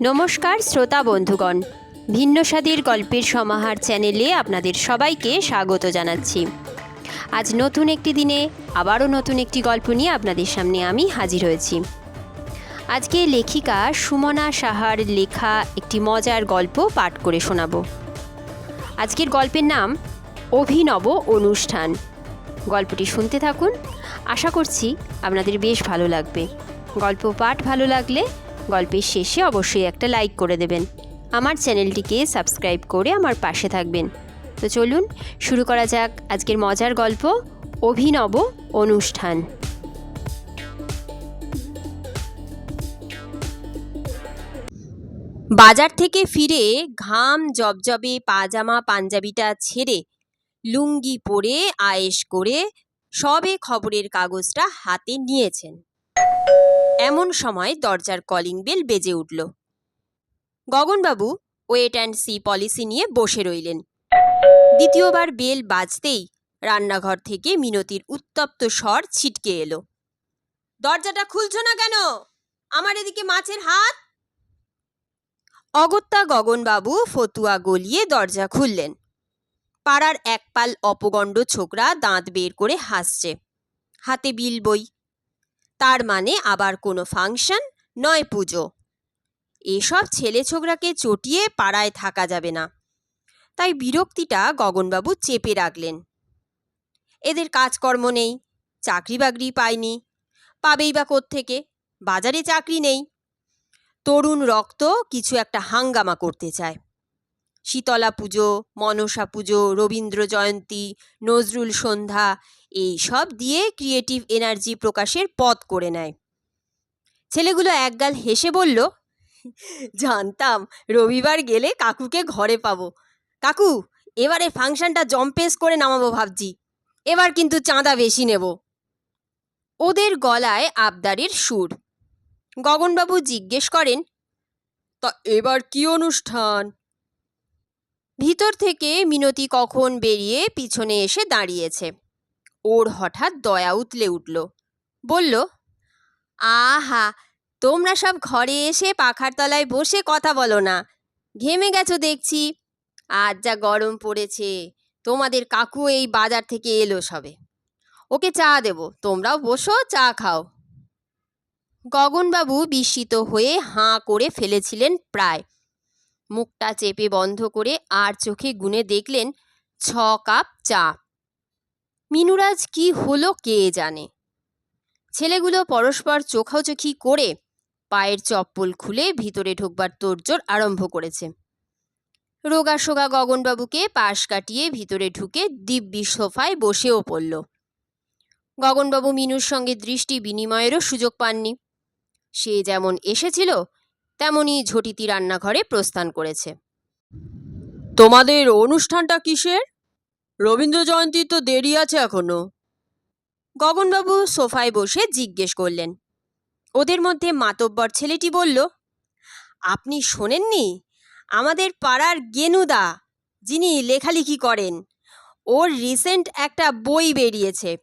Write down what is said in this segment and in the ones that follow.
নমস্কার শ্রোতা বন্ধুগণ। ভিন্ন গল্পের সমাহার চ্যানেলে আপনাদের সবাইকে স্বাগত জানাচ্ছি। আজ নতুন একটি দিনে আবারও নতুন একটি গল্প নিয়ে আপনাদের সামনে আমি হাজির হয়েছি। আজকে লেখিকা সুমনা সাহার লেখা একটি মজার গল্প পাঠ করে শোনাব। আজকের গল্পের নাম অভিনব অনুষ্ঠান। গল্পটি শুনতে থাকুন। আশা করছি আপনাদের বেশ ভালো লাগবে। গল্প পাঠ ভালো লাগলে গল্পের শেষে অবশ্যই একটা লাইক করে দেবেন। আমার চ্যানেলটিকে সাবস্ক্রাইব করে আমার পাশে থাকবেন। তো চলুন, শুরু করা যাক আজকের মজার গল্প, অভিনব অনুষ্ঠান। বাজার থেকে ফিরে ঘাম জবজবে পাজামা পাঞ্জাবিটা ছেড়ে, লুঙ্গি পরে আয়েশ করে সবে খবরের কাগজটা হাতে নিয়েছেন। এমন সময় দরজার কলিং বেল বেজে উঠল। গগনবাবু ওয়েট অ্যান্ড সি পলিসি নিয়ে বসে রইলেন। দ্বিতীয়বার বেল বাজতেই রান্নাঘর থেকে মিনতির উত্তপ্ত স্বর ছিটকে এলো। দরজাটা খুলছ না কেন? আমার এদিকে মাছের হাত? অগত্যা গগনবাবু ফতুয়া গলিয়ে দরজা খুললেন। পাড়ার একপাল অপগণ্ড ছোকরা দাঁত বের করে হাসছে। হাতে বিল বই তার মানে আবার কোনো ফাংশন নয় পুজো। এসব ছেলে ছোকরাকে চটিয়ে পাড়ায় থাকা যাবে না। তাই বিরক্তিটা গগনবাবু চেপে রাখলেন। এদের কাজকর্ম নেই চাকরি বাকরি পায়নি, পাবেই বা থেকে বাজারে চাকরি নেই। তরুণ রক্ত কিছু একটা হাঙ্গামা করতে চায়। শীতলা পুজো, মনসা পুজো, রবীন্দ্র জয়ন্তী, নজরুল সন্ধ্যা, এই সব দিয়ে ক্রিয়েটিভ এনার্জি প্রকাশের পথ করে নেয়। ছেলেগুলো একগাল হেসে বলল, জানতাম রবিবার গেলে কাকুকে ঘরে পাবো। কাকু, এবারে ফাংশনটা জম্পেস করে নামাবো ভাবছি। এবার কিন্তু চাঁদা বেশি নেব। ওদের গলায় আবদারির সুর। গগনবাবু জিজ্ঞেস করেন, তা এবার কি অনুষ্ঠান? ভিতর থেকে মিনতি কখন বেরিয়ে পিছনে এসে দাঁড়িয়েছে। ওর হঠাৎ দয়া উতলে উঠল। বলল, আহা, তোমরা সব ঘরে এসে পাখার তলায় বসে কথা বলো না। ঘেমে গেছো দেখছি। আজ যা গরম পড়েছে, তোমাদের কাকু এই বাজার থেকে এলো সবে। ওকে চা দেব, তোমরাও বসো, চা খাও। গগনবাবু বিস্মিত হয়ে হাঁ করে ফেলেছিলেন প্রায়। মুখটা চেপে বন্ধ করে আর চোখে গুনে দেখলেন ছ কাপ চা। মিনুরাজ কি হলো কে জানে? ছেলেগুলো পরস্পর চোখাচোখি করে পায়ের চপ্পল খুলে ভিতরে ঢোকবার তোড়জোড় আরম্ভ করেছে। রোগা সোগা গগনবাবুকে পাশ কাটিয়ে ভিতরে ঢুকে দিব্যি সোফায় বসেও পড়ল। গগনবাবু মিনুর সঙ্গে দৃষ্টি বিনিময়েরও সুযোগ পাননি। সে যেমন এসেছিল তেমনি ঝটিতি রান্নাঘরে প্রস্থান করেছে। তোমাদের অনুষ্ঠানটা কিসের? রবীন্দ্র জয়ন্তী তো দেরি আছে এখনও। গগনবাবু সোফায় বসে জিজ্ঞেস করলেন। ওদের মধ্যে মাতব্বর ছেলেটি বলল আপনি শোনেননি? আমাদের পাড়ার গেনুদা যিনি লেখালেখি করেন ওর রিসেন্ট একটা বই বেরিয়েছে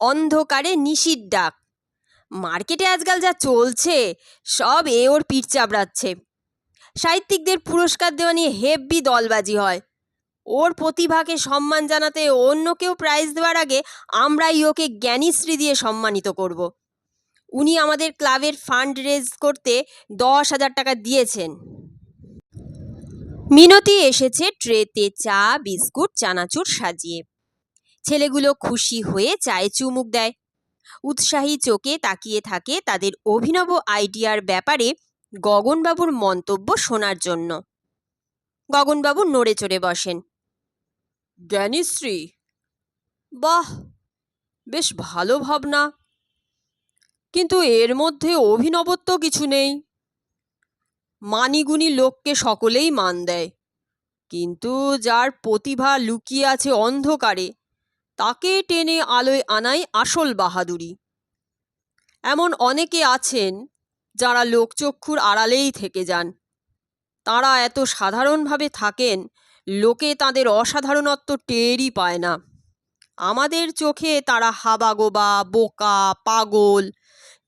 অন্ধকারে নিশির ডাক। মার্কেটে আজকাল যা চলছে, সব এ ওর পিঠ চাপড়াচ্ছে। সাহিত্যিকদের পুরস্কার দেওয়া নিয়ে হেব্বি দলবাজি হয়। ওর প্রতিভাকে সম্মান জানাতে অন্য কেউ প্রাইজ দেওয়ার আগে আমরাই ওকে জ্ঞানীশ্রী দিয়ে সম্মানিত করব। উনি আমাদের ক্লাবের ফান্ড রেজ করতে দশ হাজার টাকা দিয়েছেন। মিনতি এসেছে ট্রেতে চা, বিস্কুট, চানাচুর সাজিয়ে। ছেলেগুলো খুশি হয়ে চায়ে চুমুক দেয়। উৎসাহী চোখে তাকিয়ে থাকে তাদের অভিনব আইডিয়ার ব্যাপারে গগনবাবুর মন্তব্য শোনার জন্য। গগনবাবু নড়ে চড়ে বসেন। জ্ঞানীশ্রী। বাহ বেশ ভালো ভাবনা। কিন্তু এর মধ্যে অভিনবত্ব কিছু নেই। মানিগুণী লোককে সকলেই মান দেয়। কিন্তু যার প্রতিভা লুকিয়ে আছে অন্ধকারে তাকে টেনে আলোয় আনাই আসল বাহাদুরি। এমন অনেকে আছেন যারা লোকচক্ষুর আড়ালেই থেকে যান। তারা এত সাধারণভাবে থাকেন, লোকে তাদের অসাধারণত্ব টেরই পায় না। আমাদের চোখে তারা হাবাগোবা, বোকা, পাগল,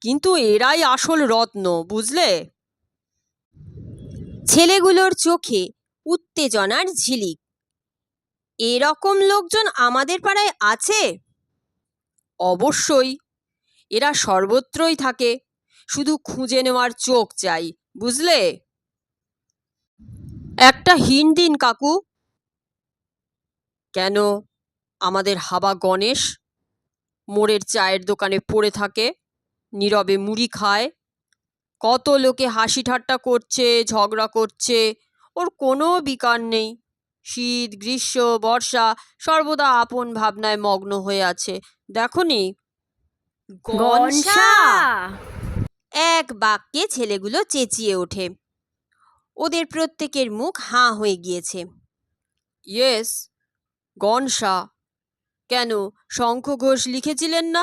কিন্তু এরাই আসল রত্ন, বুঝলে? ছেলেগুলোর চোখে উত্তেজনার ঝিলিক। এরকম লোকজন আমাদের পাড়ায় আছে? অবশ্যই। এরা সর্বত্রই থাকে। শুধু খুঁজে নেওয়ার চোখ চাই, বুঝলে? একটা হিন দিন, কাকু। কেন আমাদের হাবা গণেশ মোড়ের চায়ের দোকানে পড়ে থাকে, নীরবে মুড়ি খায়। কত লোকে হাসি ঠাট্টা করছে, ঝগড়া করছে, ওর কোনো বিকার নেই। শীত গ্রীষ্ম বর্ষা সর্বদা আপন ভাবনায় মগ্ন হয়ে আছে। দেখনি গনসা! এক বাক্যে ছেলেগুলো চেঁচিয়ে ওঠে। ওদের প্রত্যেকের মুখ হাঁ হয়ে গিয়েছে। ইয়েস গনসা। কেন শঙ্খ ঘোষ লিখেছিলেন না?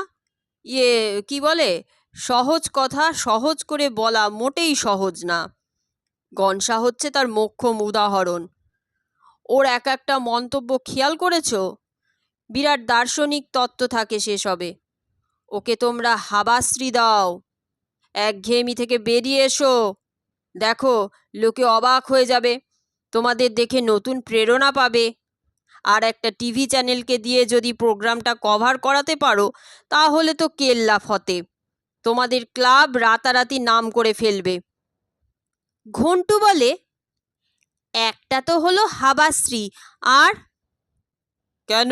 ইয়ে কি বলে? সহজ কথা সহজ করে বলা মোটেই সহজ না। গনসা হচ্ছে তার মোক্ষম উদাহরণ। ওর এক একটা মন্তব্য খেয়াল করেছ? বিরাট দার্শনিক তত্ত্ব থাকে সেসবে। ওকে তোমরা হাবাশ্রী দাও। একঘেয়েমি থেকে বেরিয়ে এসো। দেখো, লোকে অবাক হয়ে যাবে। তোমাদের দেখে নতুন প্রেরণা পাবে। আর একটা টিভি চ্যানেলকে দিয়ে যদি প্রোগ্রামটা কভার করাতে পারো, তাহলে তো কেল্লা ফতে। তোমাদের ক্লাব রাতারাতি নাম করে ফেলবে। ঘন্টু বলে একটা তো হলো হাবাশ্রী, আর? কেন?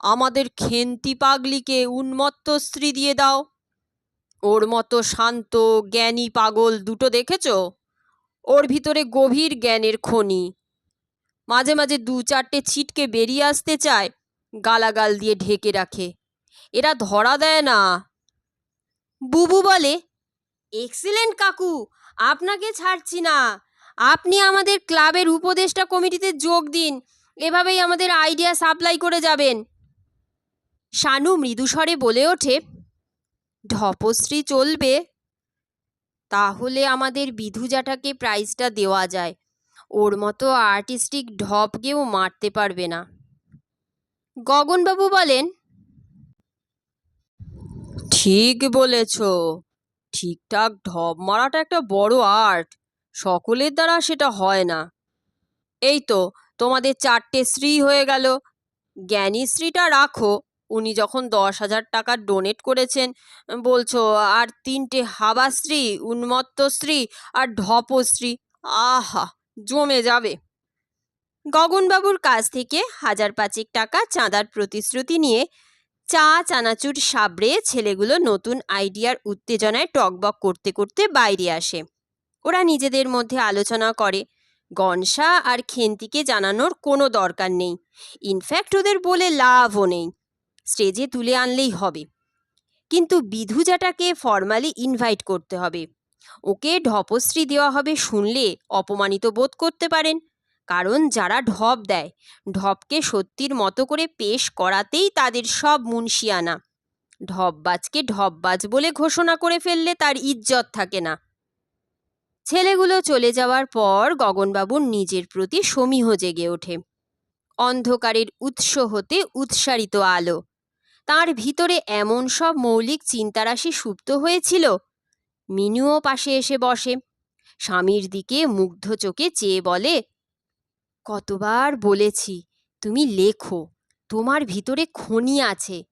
আমাদের খেন্তি পাগলিকে উন্মত্ত স্ত্রী দিয়ে দাও। ওর মতো শান্ত, জ্ঞানী পাগল দুটো দেখেছ? ওর ভিতরে গভীর জ্ঞানের খনি। মাঝে মাঝে দু চারটে ছিটকে বেরিয়ে আসতে চায়, গালাগাল দিয়ে ঢেকে রাখে। এরা ধরা দেয় না। বুবু বলে, এক্সিলেন্ট কাকু, আপনাকে ছাড়ছি না। আপনি আমাদের ক্লাবের উপদেষ্টা কমিটিতে যোগ দিন। এভাবেই আমাদের আইডিয়া সাপ্লাই করে যাবেন। শানু মৃদুস্বরে বলে ওঠে ঢপশ্রী চলবে। তাহলে আমাদের বিধু বিধুজাটাকে প্রাইজটা দেওয়া যায়। ওর মতো আর্টিস্টিক ঢপ কেউ মারতে পারবে না। গগনবাবু বলেন, ঠিক বলেছ। ঠিকঠাক ঢপ মারাটা একটা বড় আর্ট সকলের দ্বারা সেটা হয় না। এই তো তোমাদের চারটে শ্রী হয়ে গেল। জ্ঞানী শ্রীটা রাখো। উনি যখন দশ হাজার টাকা ডোনেট করেছেন, বলছো, আর তিনটে হাবাশ্রী উন্মত্ত শ্রী আর ঢপশ্রী আহা, জমে যাবে। গগনবাবুর কাছ থেকে হাজার পাঁচেক টাকা চাঁদার প্রতিশ্রুতি নিয়ে চা চানাচুর সাবড়ে ছেলেগুলো নতুন আইডিয়ার উত্তেজনায় টকবক করতে করতে বাইরে আসে। ওরা নিজেদের মধ্যে আলোচনা করে। গনসা আর খেন্তিকে জানানোর কোনো দরকার নেই। ইনফ্যাক্ট ওদের বলে লাভও নেই। স্টেজে তুলে আনলেই হবে। কিন্তু বিধুজাটাকে ফর্মালি ইনভাইট করতে হবে। ওকে ঢপশ্রী দেওয়া হবে শুনলে অপমানিত বোধ করতে পারেন। কারণ যারা ঢপ দেয়, ঢপকে সত্যির মতো করে পেশ করাতেই তাদের সব মুন্সিয়ানা। ঢপবাজকে ঢপবাজ বলে ঘোষণা করে ফেললে তার ইজ্জত থাকে না। ছেলেগুলো চলে যাওয়ার পর গগনবাবুর নিজের প্রতি সমীহ জেগে ওঠে। অন্ধকারের উৎস হতে উৎসারিত আলো। তার ভিতরে এমন সব মৌলিক চিন্তারাশি সুপ্ত হয়েছিল। মিনুও পাশে এসে বসে। স্বামীর দিকে মুগ্ধ চোখে চেয়ে বলে, কতবার বলেছি, তুমি লেখো, তোমার ভিতরে খনি আছে।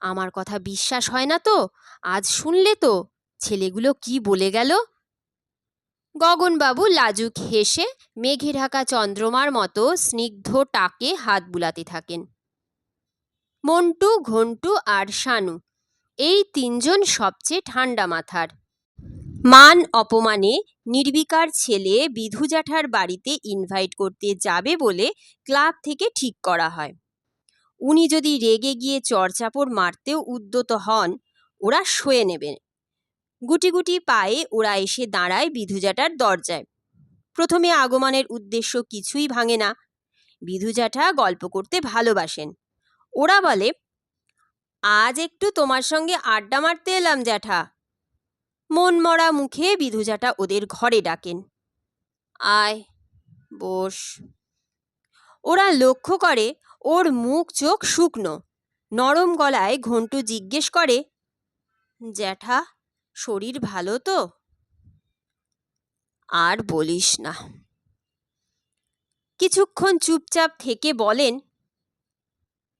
আমার কথা বিশ্বাস হয় না তো, আজ শুনলে তো, ছেলেগুলো কি বলে গেল? গগনবাবু লাজুক হেসে মেঘে ঢাকা চন্দ্রমার মতো স্নিগ্ধ টাকে হাত বুলাতে থাকেন। মন্টু, ঘন্টু আর শানু, এই তিনজন সবচেয়ে ঠান্ডা মাথার। মান অপমানে নির্বিকার ছেলে বিধু জ্যাঠার বাড়িতে ইনভাইট করতে যাবে বলে ক্লাব থেকে ঠিক করা হয়। উনি যদি রেগে গিয়ে চড়চাপড় মারতেও উদ্যত হন, ওরা সয়ে নেবেন। গুটি গুটি পায়ে ওরা এসে দাঁড়ায় বিধুজাটার দরজায়। প্রথমে আগমনের উদ্দেশ্য কিছুই ভাঙে না। বিধুজাঠা গল্প করতে ভালোবাসেন। ওরা বলে, আজ একটু তোমার সঙ্গে আড্ডা মারতে এলাম, জ্যাঠা। মন মরা মুখে বিধুজাটা ওদের ঘরে ডাকেন। আয়, বস। ওরা লক্ষ্য করে, ওর মুখ চোখ শুকনো। নরম গলায় ঘন্টু জিজ্ঞেস করে, জ্যাঠা শরীর ভালো তো? আর বলিস না। কিছুক্ষণ চুপচাপ থেকে বলেন,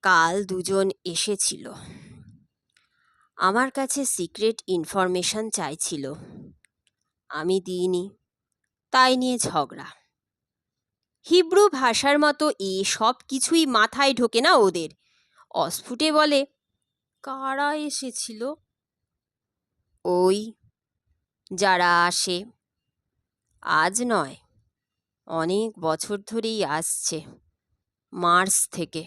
কাল দুজন এসেছিল। আমার কাছে সিক্রেট ইনফরমেশন চাইছিল। আমি দিইনি। তাই নিয়ে ঝগড়া। হিব্রু ভাষার মতো এ সব কিছুই মাথায় ঢোকে না ওদের। অস্ফুটে বলে, কারা এসেছিল? ওই যারা আসে, আজ নয়, অনেক বছর ধরেই আসছে, মার্চ থেকে।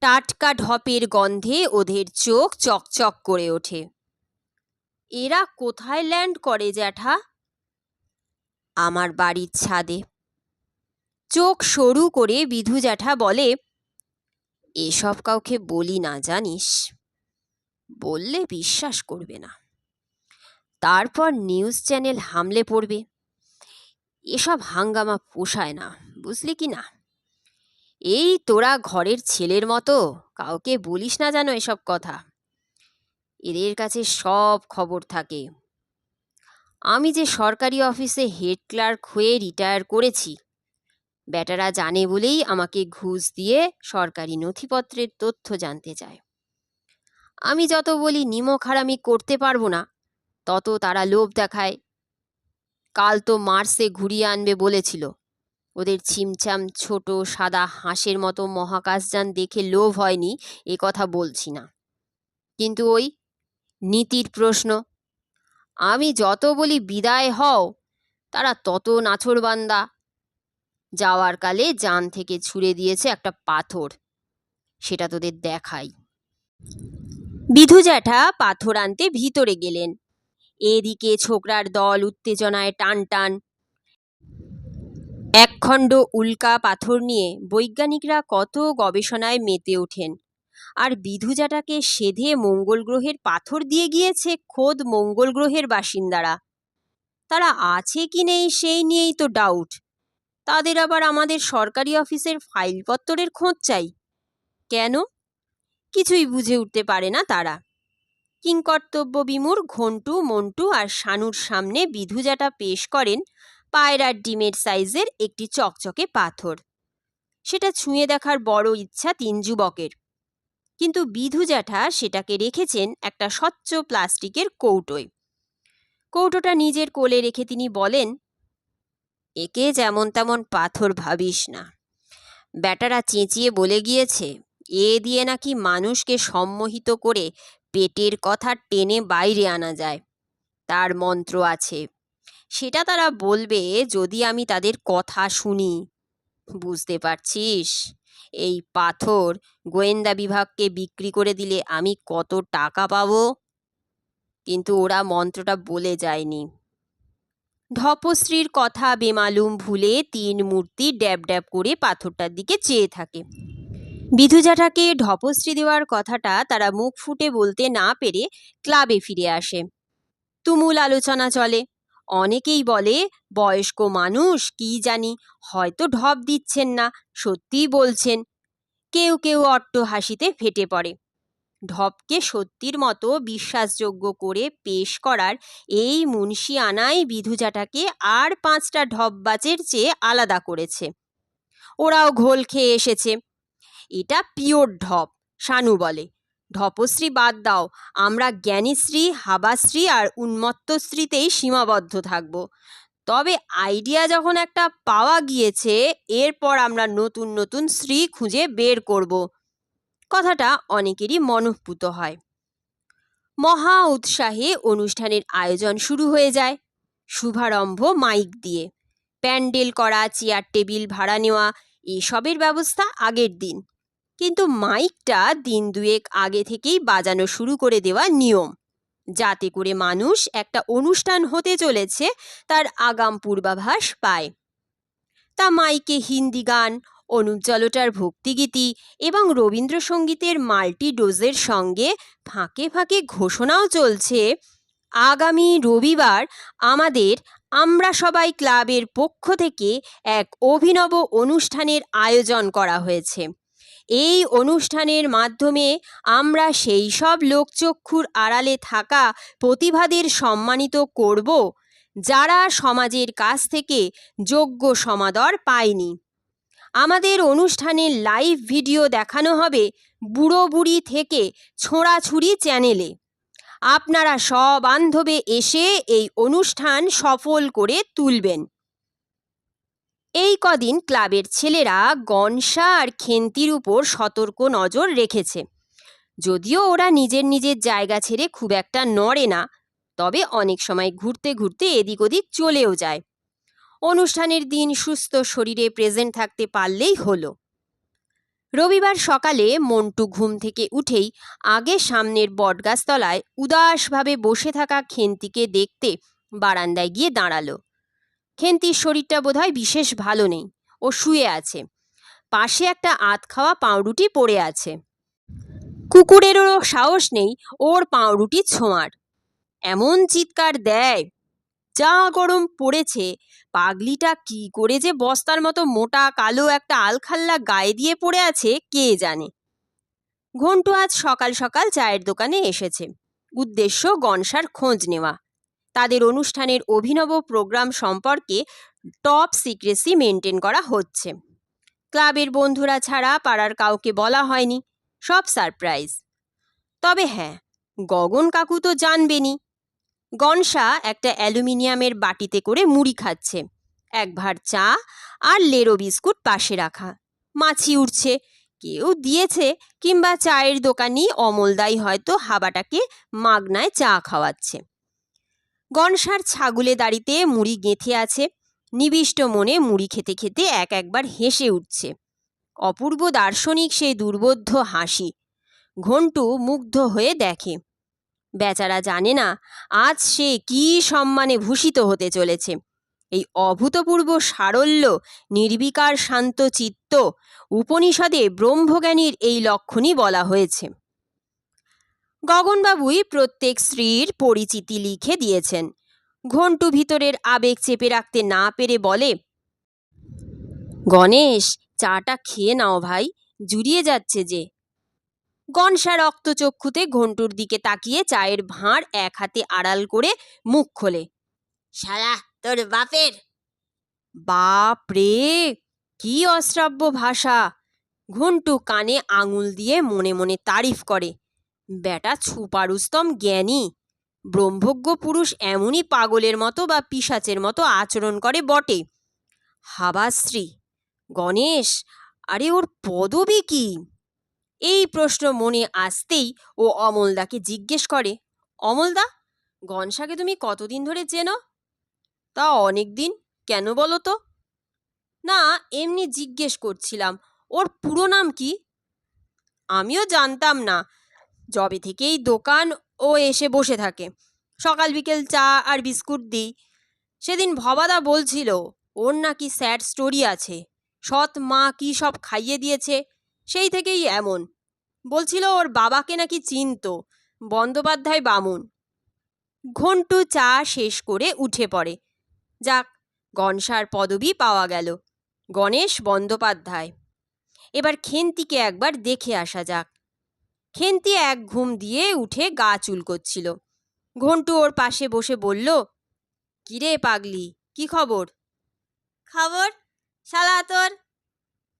টাটকা ঢপের গন্ধে ওদের চোখ চকচক করে ওঠে। এরা কোথায় ল্যান্ড করে জ্যাঠা? আমার বাড়ির ছাদে। চোখ সরু করে বিধু জ্যাঠা বলে, এসব কাউকে বলি না, জানিস? বললে বিশ্বাস করবে না। তারপর নিউজ চ্যানেল হামলে পড়বে। এসব হাঙ্গামা পোষায় না, বুঝলি কি না? এই তোরা ঘরের ছেলের মতো, কাউকে বলিস না জানো এসব কথা। এদের কাছে সব খবর থাকে। আমি যে সরকারি অফিসে হেড ক্লার্ক হয়ে রিটায়ার করেছি বেটারা জানে বলেই আমাকে ঘুষ দিয়ে সরকারি নথিপত্রের তথ্য জানতে চায়। আমি যত বলি নিমক হারামি করতে পারব না, তত তারা লোভ দেখায়। কাল তো মার্সে ঘুরিয়ে আনবে বলেছিল। ওদের ছিমছাম ছোট সাদা হাঁসের মতো মহাকাশযান দেখে লোভ হয়নি, এ কথা বলছি না। কিন্তু ওই নীতির প্রশ্ন, আমি যত বলি বিদায় হও, তারা তত নাছোড়বান্দা যাওয়ার কালে যান থেকে ছুঁড়ে দিয়েছে একটা পাথর, সেটা তোদের দেখাই। বিধু জ্যাঠা পাথর আনতে ভিতরে গেলেন। এদিকে ছোকরার দল উত্তেজনায় টান টান একখণ্ড উল্কা পাথর নিয়ে বৈজ্ঞানিকরা কত গবেষণায় মেতে ওঠেন। আর বিধু জ্যাঠাকে সেধে মঙ্গল গ্রহের পাথর দিয়ে গিয়েছে খোদ মঙ্গল গ্রহের বাসিন্দারা। তারা আছে কি নেই সেই নিয়েই তো ডাউট তাদের আবার আমাদের সরকারি অফিসের ফাইলপত্তরের খোঁজ চাই। কেন? কিছুই বুঝে উঠতে পারে না তারা। কিংকর্তব্য বিমূর ঘন্টু, মন্টু আর শানুর সামনে বিধুজাটা পেশ করেন পায়রার ডিমের সাইজের একটি চকচকে পাথর। সেটা ছুঁয়ে দেখার বড় ইচ্ছা তিন যুবকের। কিন্তু বিধু জ্যাঠা সেটাকে রেখেছেন একটা স্বচ্ছ প্লাস্টিকের কৌটোয়। কৌটোটা নিজের কোলে রেখে তিনি বলেন, একে যেমন তেমন পাথর ভাবিস না। ব্যাটারা চেঁচিয়ে বলে গিয়েছে এ দিয়ে নাকি মানুষকে সম্মোহিত করে পেটের কথা টেনে বাইরে আনা যায়। তার মন্ত্র আছে, সেটা তারা বলবে যদি আমি তাদের কথা শুনি। বুঝতে পারছিস? এই পাথর গোয়েন্দা বিভাগকে বিক্রি করে দিলে আমি কত টাকা পাবো? কিন্তু ওরা মন্ত্রটা বলে যায়নি। ঢপশ্রীর কথা বেমালুম ভুলে তিন মূর্তি ড্যাব ড্যাব করে পাথরটার দিকে চেয়ে থাকে। বিধুজাটাকে ঢপশ্রী দেওয়ার কথাটা তারা মুখ ফুটে বলতে না পেরে ক্লাবে ফিরে আসে। তুমুল আলোচনা চলে। অনেকেই বলে, বয়স্ক মানুষ কি জানি, হয়তো ঢপ দিচ্ছেন না, সত্যিই বলছেন। কেউ কেউ অট্ট হাসিতে ফেটে পড়ে। ঢপকে সত্যির মতো বিশ্বাসযোগ্য করে পেশ করার এই মুন্সি আনাই বিধুজাটাকে আর পাঁচটা ঢপবাজের চেয়ে আলাদা করেছে। ওরাও ঘোল খেয়ে এসেছে। এটা পিওর ঢপ, শানু বলে। ঢপশ্রী বাদ দাও, আমরা জ্ঞানীশ্রী, হাবাশ্রী আর উন্মত্তশ্রীতেই সীমাবদ্ধ থাকব। তবে আইডিয়া যখন একটা পাওয়া গিয়েছে, এরপর আমরা নতুন নতুন শ্রী খুঁজে বের করব। কথাটা অনেকেরই মনঃপুত হয়। মহা উৎসাহে অনুষ্ঠানের আয়োজন শুরু হয়ে যায়। শুভারম্ভ মাইক দিয়ে। প্যান্ডেল করা, চেয়ার, টেবিল, ভাড়া নেওয়া, এসবের ব্যবস্থা আগের দিন। কিন্তু মাইকটা দিন দুয়েক আগে থেকেই বাজানো শুরু করে দেওয়া নিয়ম। যাতে করে মানুষ একটা অনুষ্ঠান হতে চলেছে, তার আগাম পূর্বাভাস পায়। তা মাইকে হিন্দি গান অনুপ জলোটার ভক্তিগীতি এবং রবীন্দ্রসঙ্গীতের মাল্টি ডোজের সঙ্গে ফাঁকে ফাঁকে ঘোষণাও চলছে, আগামী রবিবার আমাদের আমরা সবাই ক্লাবের পক্ষ থেকে এক অভিনব অনুষ্ঠানের আয়োজন করা হয়েছে। এই অনুষ্ঠানের মাধ্যমে আমরা সেই সব লোকচক্ষুর আড়ালে থাকা প্রতিভাদের সম্মানিত করব, যারা সমাজের কাছ থেকে যোগ্য সমাদর পায়নি। আমাদের অনুষ্ঠানের লাইভ ভিডিও দেখানো হবে বুড়ো বুড়ি থেকে ছোঁড়াছুড়ি চ্যানেলে। আপনারা সবান্ধবে এসে এই অনুষ্ঠান সফল করে তুলবেন। এই কদিন ক্লাবের ছেলেরা গনসা আর খেন্তির উপর সতর্ক নজর রেখেছে। যদিও ওরা নিজের নিজের জায়গা ছেড়ে খুব একটা নড়ে না, তবে অনেক সময় ঘুরতে ঘুরতে এদিক ওদিক চলেও যায়। অনুষ্ঠানের দিন সুস্থ শরীরে প্রেজেন্ট থাকতে পারলেই হলো। রবিবার সকালে মন্টু ঘুম থেকে উঠেই আগে সামনের বটগাছতলায় উদাসভাবে বসে থাকা খেন্তিকে দেখতে বারান্দায় গিয়ে দাঁড়াল। খেন্তির শরীরটা বোধহয় বিশেষ ভালো নেই। ও শুয়ে আছে। পাশে একটা আধ খাওয়া পাউরুটি পড়ে আছে। কুকুরেরও সাহস নেই ওর পাউরুটি ছোঁয়ার। এমন চিৎকার দেয়, যা গরম পড়েছে। পাগলিটা কি করে যে বস্তার মতো মোটা কালো একটা আলখাল্লা গায়ে দিয়ে পড়ে আছে, কে জানে? ঘন্টু আজ সকাল সকাল চায়ের দোকানে এসেছে। উদ্দেশ্য গনসার খোঁজ নেওয়া। তাদের অনুষ্ঠানের অভিনব প্রোগ্রাম সম্পর্কে টপ সিক্রেসি মেনটেন করা হচ্ছে। ক্লাবের বন্ধুরা ছাড়া পাড়ার কাউকে বলা হয়নি। সব সারপ্রাইজ। তবে হ্যাঁ গগন কাকু তো জানবেনই। গনসা একটা অ্যালুমিনিয়ামের বাটিতে করে মুড়ি খাচ্ছে। এক ভার চা আর লেরো বিস্কুট পাশে রাখা। মাছি উঠছে কেউ দিয়েছে কিংবা চায়ের দোকানি অমলদাই হয়তো হাবাটাকে মাগনায় চা খাওয়াচ্ছে। গনসার ছাগুলে দাড়িতে মুড়ি গেঁথে আছে। নিবিষ্ট মনে মুড়ি খেতে খেতে এক একবার হেসে উঠছে। অপূর্ব দার্শনিক সেই দুর্বোধ্য হাসি। ঘন্টু মুগ্ধ হয়ে দেখে, বেচারা জানে না, আজ সে কী সম্মানে ভূষিত হতে চলেছে। এই অভূতপূর্ব সারল্য, নির্বিকার শান্ত চিত্ত, উপনিষদে ব্রহ্মজ্ঞানীর এই লক্ষণই বলা হয়েছে। গগনবাবুই প্রত্যেক স্ত্রীর পরিচিতি লিখে দিয়েছেন। ঘন্টু ভিতরের আবেগ চেপে রাখতে না পেরে বলে, গণেশ, চাটা খেয়ে নাও ভাই, জুড়িয়ে যাচ্ছে যে। গনসা রক্তচক্ষুতে ঘন্টুর দিকে তাকিয়ে চায়ের ভাঁড় এক হাতে আড়াল করে মুখ খোলে। শালা, তোর বাপের? বাপ রে, কি অশ্রাব্য ভাষা। ঘন্টু কানে আঙুল দিয়ে মনে মনে তারিফ করে। বেটা ছুপারুস্তম জ্ঞানী। ব্রহ্মজ্ঞ পুরুষ এমনই পাগলের মতো বা পিশাচের মতো আচরণ করে বটে। হাবাশ্রী, গণেশ, আরে ওর পদবী কি? এই প্রশ্ন মনে আসতেই ও অমলদাকে জিজ্ঞেস করে, অমলদা, গনসাকে তুমি কতদিন ধরে চেনো? তা অনেক দিন, কেন বলো তো? না, এমনি জিজ্ঞেস করছিলাম, ওর পুরো নাম কি? আমিও জানতাম না যবে থেকেই দোকান ও এসে বসে থাকে। সকাল বিকেল চা আর বিস্কুট দিই। সেদিন ভবাদা বলছিল, ওর নাকি স্যাড স্টোরি আছে। সৎ মা কি সব খাইয়ে দিয়েছে? সেই থেকেই এমন। বলছিল, ওর বাবাকে নাকি চিনত। বন্দ্যোপাধ্যায় বামুন। ঘন্টু চা শেষ করে উঠে পড়ে। যাক গনসার পদবি পাওয়া গেল। গণেশ বন্দ্যোপাধ্যায়। এবার খেন্তিকে একবার দেখে আসা যাক। খেন্তি এক ঘুম দিয়ে উঠে গা চুলকোচ্ছিল ঘন্টু ওর পাশে বসে বলল, কিরে পাগলি, কি খবর? খবর? শালা তোর?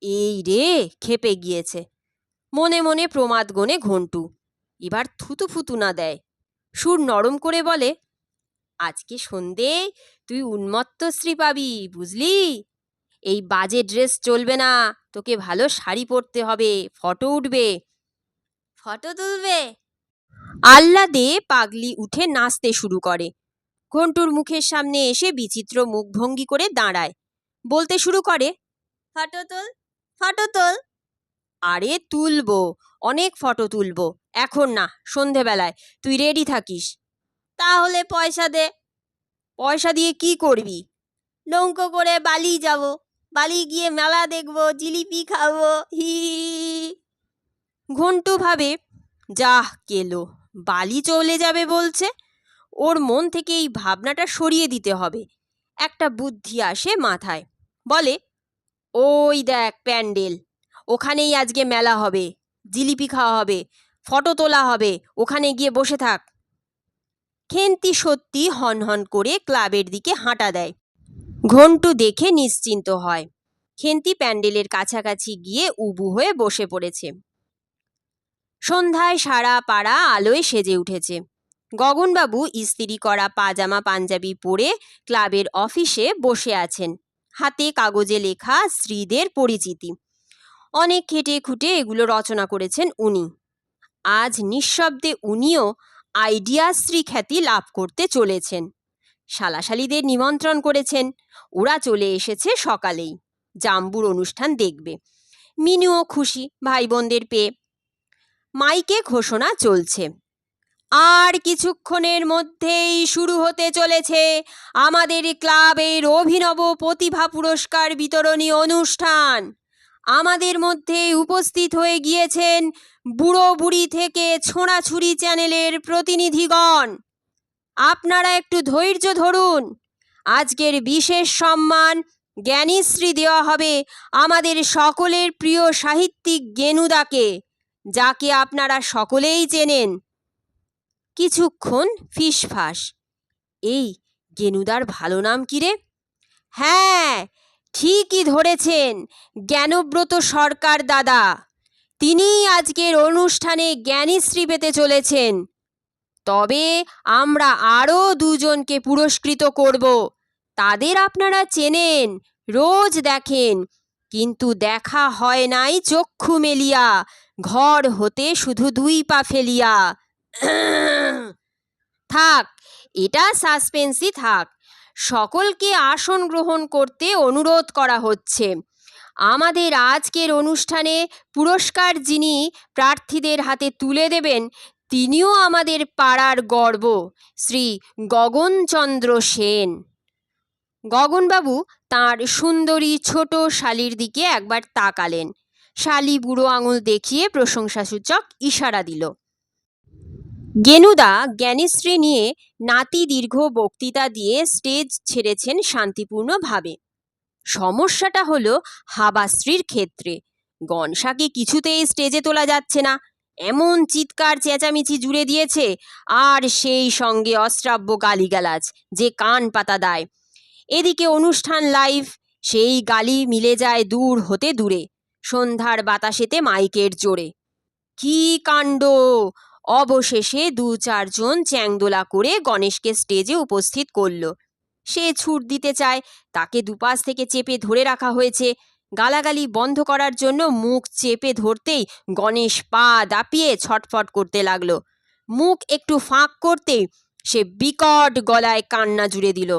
এই রে, খেপে গিয়েছে। মনে মনে প্রমাদ গনে ঘন্টু, এবার থুতু ফুতু না দেয়। সুর নরম করে বলে, আজকে সন্ধে, তুই উন্মত্ত স্ত্রী পাবি, বুঝলি? এই বাজে ড্রেস চলবে না, তোকে ভালো শাড়ি পরতে হবে, ফটো উঠবে। ফটো তুলবে? আহ্লাদে পাগলি উঠে নাচতে শুরু করে। ঘন্টুর মুখের সামনে এসে বিচিত্র মুখভঙ্গি করে দাঁড়ায়। বলতে শুরু করে, ফটো তোল ফটো তোল। আরে তুলবো, অনেক ফটো তুলবো, এখন না, সন্ধেবেলায়, তুই রেডি থাকিস? তাহলে পয়সা দে। পয়সা দিয়ে কি করবি? নৌকো করে বালি যাব, বালি গিয়ে মেলা দেখব, জিলিপি খাব হি। ঘন্টু ভাবে, যাহ, কেলো, বালি চলে যাবে বলছে। ওর মন থেকে এই ভাবনাটা সরিয়ে দিতে হবে। একটা বুদ্ধি আসে মাথায়। বলে, ওই দেখ প্যান্ডেল, ওখানেই আজকে মেলা হবে, জিলিপি খাওয়া হবে, ফটো তোলা হবে, ওখানে গিয়ে বসে থাক। খেন্তি সত্যি হনহন করে ক্লাবের দিকে হাঁটা দেয়। ঘন্টু দেখে নিশ্চিন্ত হয়। খেন্তি প্যান্ডেলের কাছাকাছি গিয়ে উবু হয়ে বসে পড়েছে। সন্ধ্যায় সারা পাড়া আলোয় সেজে উঠেছে। গগনবাবু ইস্ত্রি করা পাজামা পাঞ্জাবি পরে ক্লাবের অফিসে বসে আছেন। হাতে কাগজে লেখা স্ত্রীদের পরিচিতি। অনেক খেটে খুঁটে এগুলো রচনা করেছেন উনি। আজ নিঃশব্দে উনিও আইডিয়া স্ত্রী খ্যাতি লাভ করতে চলেছেন। শালাশালিদের নিমন্ত্রণ করেছেন। ওরা চলে এসেছে সকালেই। জাম্বুর অনুষ্ঠান দেখবে। মিনুও খুশি ভাই বোনদের পেয়ে। মাইকে ঘোষণা চলছে। আর কিছুক্ষণের মধ্যেই শুরু হতে চলেছে আমাদের ক্লাবের অভিনব প্রতিভা পুরস্কার বিতরণী অনুষ্ঠান। আমাদের মধ্যে উপস্থিত হয়ে গিয়েছেন বুড়ো বুড়ি থেকে ছোঁড়াছুরি চ্যানেলের প্রতিনিধিগণ। আপনারা একটু ধৈর্য ধরুন। আজকের বিশেষ সম্মান, জ্ঞানীশ্রী দেওয়া হবে আমাদের সকলের প্রিয় সাহিত্যিক গেনুদাকে। যাকে আপনারা সকলেই চেনেন। কিছুক্ষণ ফিসফাস। এই গেনুদার ভালো নাম কি রে? হ্যাঁ ঠিকই ধরেছেন, জ্ঞানব্রত সরকার দাদা। তিনিই আজকের অনুষ্ঠানে জ্ঞানীশ্রী পেতে চলেছেন। তবে আমরা আরও দুজনকে পুরস্কৃত করব। তাদের আপনারা চেনেন, রোজ দেখেন, কিন্তু দেখা হয় নাই চক্ষু মেলিয়া। ঘর হতে শুধু দুই পা ফেলিয়া থাক, এটা সাসপেন্সই থাক। সকলকে আসন গ্রহণ করতে অনুরোধ করা হচ্ছে। আমাদের আজকের অনুষ্ঠানে পুরস্কার যিনি প্রার্থীদের হাতে তুলে দেবেন, তিনিও আমাদের পাড়ার গর্ব, শ্রী গগনচন্দ্র সেন। গগনবাবু তাঁর সুন্দরী ছোট শালির দিকে একবার তাকালেন। শালি বুড়ো আঙুল দেখিয়ে প্রশংসাসূচক ইশারা দিল। গেনুদা জ্ঞানীশ্রী নিয়ে নাতি দীর্ঘ বক্তৃতা দিয়ে স্টেজ ছেড়েছেন শান্তিপূর্ণভাবে। সমস্যাটা হলো হাবাশ্রীর ক্ষেত্রে। গনসাকে কিছুতেই স্টেজে তোলা যাচ্ছে না। এমন চিৎকার চেঁচামেচি জুড়ে দিয়েছে আর সেই সঙ্গে অশ্রাব্য গালিগালাজ যে কান পাতা দেয়। এদিকে অনুষ্ঠান লাইভ, সেই গালি মিলে যায় দূর হতে দূরে। সন্ধ্যার বাতাসেতে মাইকের জোরে। কি কাণ্ড? অবশেষে দু চারজন চ্যাংদোলা করে গণেশকে স্টেজে উপস্থিত করল। সে ছুট দিতে চায়, তাকে দুপাশ থেকে চেপে ধরে রাখা হয়েছে। গালাগালি বন্ধ করার জন্য মুখ চেপে ধরতেই গণেশ পা দাপিয়ে ছটফট করতে লাগল। মুখ একটু ফাঁক করতেই সে বিকট গলায় কান্না জুড়ে দিল।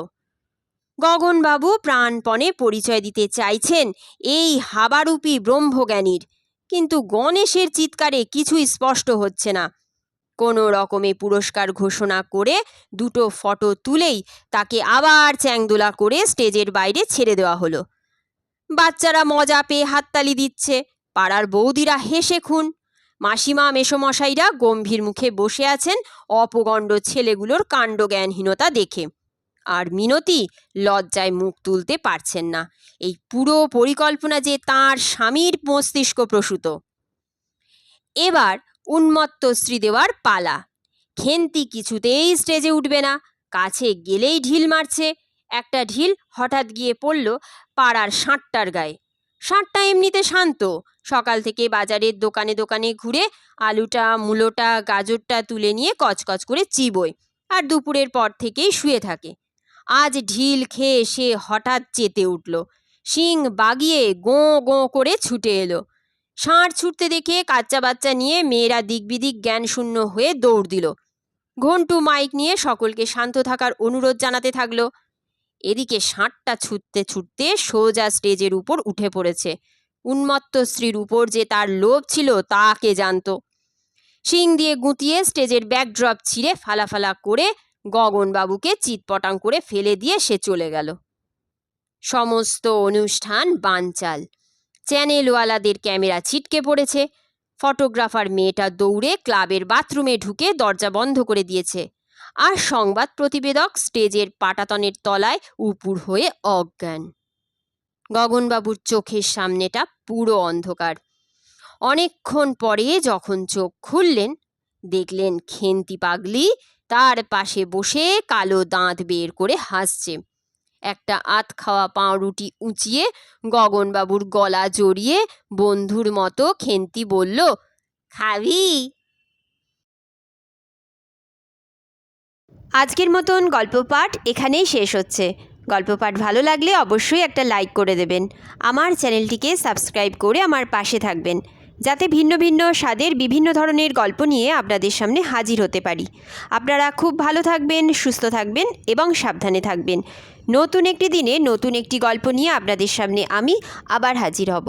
গগনবাবু প্রাণপণে পরিচয় দিতে চাইছেন এই হাবারূপী ব্রহ্মজ্ঞানীর। কিন্তু গণেশের চিৎকারে কিছুই স্পষ্ট হচ্ছে না। কোনো রকমে পুরস্কার ঘোষণা করে দুটো ফটো তুলেই তাকে আবার চ্যাংদোলা করে স্টেজের বাইরে ছেড়ে দেওয়া হলো। বাচ্চারা মজা পেয়ে হাততালি দিচ্ছে, পাড়ার বৌদিরা হেসে খুন। মাসিমা, মেসোমশাইরা গম্ভীর মুখে বসে আছেন অপগণ্ড ছেলেগুলোর কাণ্ডজ্ঞানহীনতা দেখে। আর মিনতি লজ্জায় মুখ তুলতে পারছেন না। এই পুরো পরিকল্পনা যে তার স্বামীর মস্তিষ্ক প্রসূত। এবার উন্মত্ত শ্রী দেওয়ার পালা। খেন্তি কিছুতেই স্টেজে উঠবে না। কাছে গেলেই ঢিল মারছে। একটা ঢিল হঠাৎ গিয়ে পড়ল পাড়ার ষাঁটটার গায়ে। ষাঁটটা এমনিতে শান্ত। সকাল থেকে বাজারের দোকানে দোকানে ঘুরে আলুটা, মূলোটা, গাজরটা তুলে নিয়ে কচকচ করে চিবোয়। আর দুপুরের পর থেকেই শুয়ে থাকে। আজ ঢিল খেয়ে সে হঠাৎ চেতে উঠল। শিং বাগিয়ে গোঁ গোঁ করে ছুটে এলো। ষাঁড় ছুটতে দেখে কাচ্চা বাচ্চা নিয়ে মেয়েরা দিকবিদিক জ্ঞানশূন্য হয়ে দৌড় দিল। ঘন্টু মাইক নিয়ে সকলকে শান্ত থাকার অনুরোধ জানাতে থাকল। এদিকে ষাঁড়টা ছুটতে ছুটতে সোজা স্টেজের উপর উঠে পড়েছে। উন্মত্ত স্ত্রীর উপর যে তার লোভ ছিল তাকে জানত। শিং দিয়ে গুঁতিয়ে স্টেজের ব্যাকড্রপ ছিঁড়ে ফালাফালা করে গগনবাবুকে চিৎপটাং করে ফেলে দিয়ে সে চলে গেল। সমস্ত অনুষ্ঠান বানচাল। চ্যানেলওয়ালাদের ক্যামেরা ছিটকে পড়েছে। ফটোগ্রাফার মেয়েটা দৌড়ে ক্লাবের বাথরুমে ঢুকে দরজা বন্ধ করে দিয়েছে আর সংবাদ প্রতিবেদক স্টেজের পাটাতনের তলায় উপুর হয়ে অজ্ঞান। গগনবাবুর চোখের সামনেটা পুরো অন্ধকার। অনেকক্ষণ পরে যখন চোখ খুললেন, দেখলেন খেন্তি পাগলি তার পাশে বসে কালো দাঁত বের করে হাসছে। একটা আত খাওয়া পাউরুটি উঁচিয়ে গগনবাবুর গলা জড়িয়ে বন্ধুর মতো খেন্তি বলল, খাবি? আজকের মতন গল্প পাঠ এখানেই শেষ হচ্ছে। গল্প পাঠ ভালো লাগলে অবশ্যই একটা লাইক করে দেবেন। আমার চ্যানেলটিকে সাবস্ক্রাইব করে আমার পাশে থাকবেন। যাতে ভিন্ন ভিন্ন স্বাদের বিভিন্ন ধরনের গল্প নিয়ে আপনাদের সামনে হাজির হতে পারি। আপনারা খুব ভালো থাকবেন, সুস্থ থাকবেন এবং সাবধানে থাকবেন। নতুন একটি দিনে নতুন একটি গল্প নিয়ে আপনাদের সামনে আমি আবার হাজির হব।